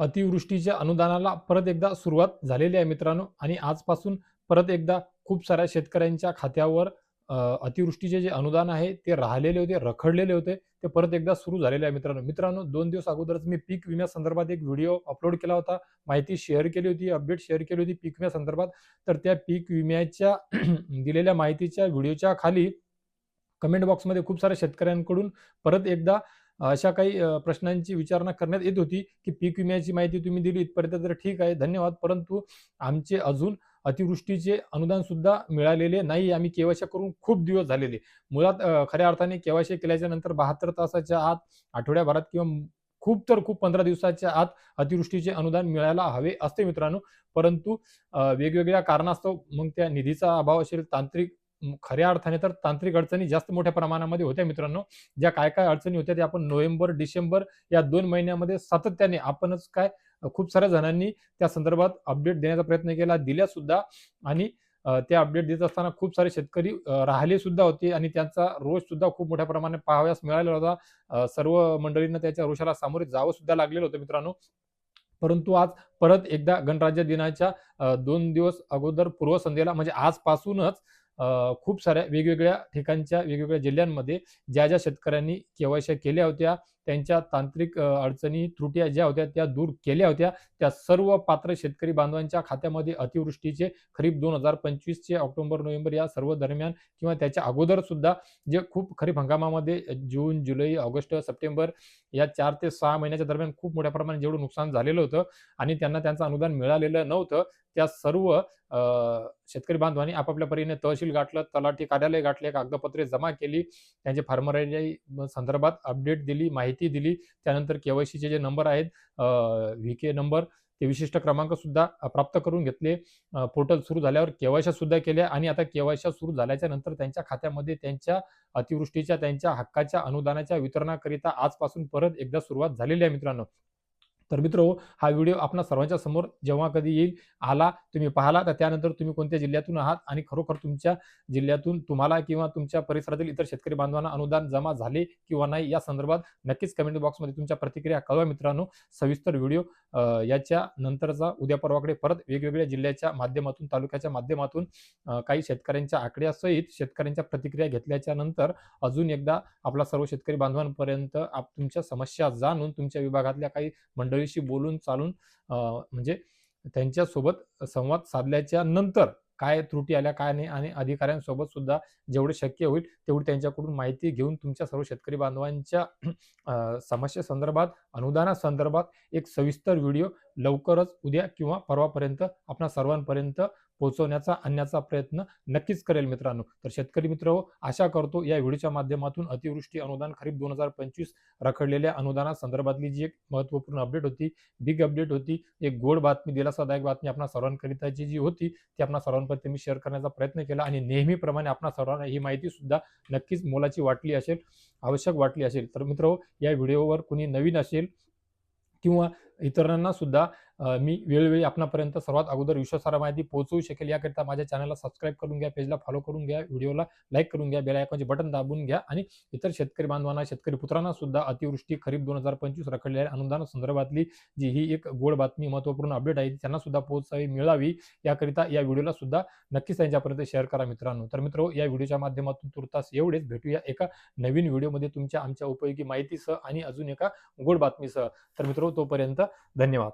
अतिवृष्टीच्या अनुदानाला परत एकदा सुरुवात झालेली आहे मित्रांनो. आणि आजपासून परत एकदा खूप साऱ्या शेतकऱ्यांच्या खात्यावर अतिवृष्टीचे जे अनुदान आहे ते राहिलेले होते रखडलेले होते ते परत एकदा सुरू झालेले आहे मित्रांनो. मित्रांनो दोन दिवस अगोदरच मी पीक विम्यासंदर्भात एक व्हिडिओ अपलोड केला होता. माहिती शेअर केली होती अपडेट शेअर केली होती पीक विम्यासंदर्भात तर त्या पीक विम्याच्या दिलेल्या माहितीच्या व्हिडिओच्या खाली कमेंट बॉक्समध्ये खूप साऱ्या शेतकऱ्यांकडून परत एकदा अशा काही प्रश्नांची विचारणा करण्यात येत होती की पीक विम्याची माहिती तुम्ही दिली इथपर्यंत तर ठीक आहे धन्यवाद. परंतु आमचे अजून अतिवृष्टीचे अनुदान सुद्धा मिळालेले नाही आम्ही केवायसी करून खूप दिवस झालेले. मुळात खऱ्या अर्थाने केवायसी केल्याच्यानंतर बहात्तर तासाच्या आत आठवड्याभरात किंवा खूप तर खूप पंधरा दिवसाच्या आत अतिवृष्टीचे अनुदान मिळायला हवे असते मित्रांनो. परंतु वेगवेगळ्या कारणास्तव मग त्या निधीचा अभाव असेल तांत्रिक खऱ्या अर्थाने तर तांत्रिक अडचणी जास्त मोठ्या प्रमाणामध्ये होत्या मित्रांनो. ज्या काय काय अडचणी होत्या त्या आपण नोव्हेंबर डिसेंबर या दोन महिन्यामध्ये सातत्याने आपणच काय खूप साऱ्या जणांनी त्या संदर्भात अपडेट देण्याचा प्रयत्न केला दिल्या सुद्धा. आणि ते अपडेट देत असताना खूप सारे शेतकरी राहिले सुद्धा होते आणि त्यांचा रोष सुद्धा खूप मोठ्या प्रमाणात पाहाव्यास मिळालेला होता. सर्व मंडळींना त्याच्या रोषाला सामोरे जावं सुद्धा लागलेलं होतं मित्रांनो. परंतु आज परत एकदा गणराज्य दिनाच्या दोन दिवस अगोदर पूर्वसंध्येला म्हणजे आजपासूनच खूप साऱ्या वेगवेगळ्या ठिकाणच्या वेगवेगळ्या जिल्ह्यांमध्ये ज्या ज्या शेतकऱ्यांनी केवायसी केल्या होत्या त्यांच्या तांत्रिक अडचणी त्रुट्या ज्या होत्या त्या दूर केल्या होत्या. त्या सर्व पात्र शेतकरी बांधवांच्या खात्यामध्ये अतिवृष्टीचे खरीप दोन हजार पंचवीसचे ऑक्टोबर नोव्हेंबर या सर्व दरम्यान किंवा त्याच्या अगोदर सुद्धा जे खूप खरीप हंगामामध्ये जून जुलै ऑगस्ट सप्टेंबर या चार ते सहा महिन्याच्या दरम्यान खूप मोठ्या प्रमाणात जेवढं नुकसान झालेलं होतं आणि त्यांना त्यांचं अनुदान मिळालेलं नव्हतं त्या सर्व शेतकरी बांधवांनी आपापल्या परीने तहसील गाठलं तलाठी कार्यालय गाठले कागदपत्रे जमा केली त्यांचे फार्मराई संदर्भात अपडेट दिली माहिती दिली. त्यानंतर केवायसीचे जे नंबर आहेत व्ही के नंबर ते विशिष्ट क्रमांक सुद्धा प्राप्त करून घेतले. पोर्टल सुरू झाल्यावर केवायशा सुद्धा केल्या आणि आता केवायशा सुरू झाल्याच्यानंतर त्यांच्या खात्यामध्ये त्यांच्या अतिवृष्टीच्या त्यांच्या हक्काच्या अनुदानाच्या वितरणाकरिता आजपासून परत एकदा सुरुवात झालेली आहे मित्रांनो. तर मित्र हा व्हिडिओ आपणा सर्वांच्या समोर जेव्हा कधी येईल आला तुम्ही पाहिला तर त्यानंतर तुम्ही कोणत्या जिल्ह्यातून आहात आणि खरोखर तुमच्या जिल्ह्यातून तुम्हाला किंवा तुमच्या परिसरातील इतर शेतकरी बांधवांना अनुदान जमा झाले किंवा नाही या संदर्भात नक्कीच कमेंट बॉक्समध्ये तुमच्या प्रतिक्रिया कळवा मित्रांनो. सविस्तर व्हिडिओ याच्या नंतरचा उद्या परवाकडे परत वेगवेगळ्या जिल्ह्याच्या माध्यमातून तालुक्याच्या माध्यमातून काही शेतकऱ्यांच्या आकड्यासहित शेतकऱ्यांच्या प्रतिक्रिया घेतल्याच्या नंतर अजून एकदा आपला सर्व शेतकरी बांधवांपर्यंत आप तुमच्या समस्या जाणून तुमच्या विभागातल्या काही मंडळी मंडळीशी बोलून चालून म्हणजे त्यांच्यासोबत संवाद साधल्याच्या नंतर काय त्रुटी आल्या काय नाही आणि अधिकाऱ्यांसोबत सुद्धा जेवढे शक्य होईल तेवढी त्यांच्याकडून माहिती घेऊन तुमच्या सर्व शेतकरी बांधवांच्या समस्येसंदर्भात संदर्भात अनुदानासंदर्भात एक सविस्तर व्हिडिओ लवकरच उद्या किंवा परवापर्यंत आपणा सर्वांपर्यंत पोहोचवण्याचा आणण्याचा प्रयत्न नक्कीच करेल मित्रांनो. तर शेतकरी मित्र हो, आशा करतो या व्हिडिओच्या माध्यमातून अतिवृष्टी अनुदान खरीप दोन हजार पंचवीस रखडलेल्या अनुदानासंदर्भातली जी एक महत्त्वपूर्ण अपडेट होती बिग अपडेट होती एक गोड बातमी दिलासादायक बातमी आपणा सर्वांकरिताची जी होती ती आपणा सर्वांपर्यंत मी शेअर करण्याचा प्रयत्न केला आणि नेहमीप्रमाणे आपणा सर्वांना ही माहिती सुद्धा नक्कीच मोलाची वाटली असेल आवश्यक वाटली असेल. तर मित्र हो, या व्हिडिओवर कुणी नवीन असेल किंवा इतरांना सुद्धा मी वेळोवेळी आपणापर्यंत सर्वात अगोदर विश्वासार्ह माहिती पोहोचवू शकेल याकरिता माझ्या चॅनलला सबस्क्राईब करून घ्या पेजला फॉलो करून घ्या व्हिडिओला लाईक करून घ्या बेल आयकॉनचे बटन दाबून घ्या आणि इतर शेतकरी बांधवांना शेतकरी पुत्रांना सुद्धा अतिवृष्टी खरीप दोन हजार पंचवीस रखडलेल्या अनुदान संदर्भातली जी ही एक गोड बातमी महत्त्वपूर्ण अपडेट आहे त्यांना सुद्धा पोहोचावी मिळावी याकरिता या व्हिडिओला सुद्धा नक्कीच त्यांच्यापर्यंत शेअर करा मित्रांनो. तर मित्र या व्हिडिओच्या माध्यमातून तुर्तास एवढेच. भेटूया एका नवीन व्हिडिओमध्ये तुमच्या आमच्या उपयोगी माहितीसह आणि अजून एका गोड बातमीसह. तर मित्र तोपर्यंत धन्यवाद.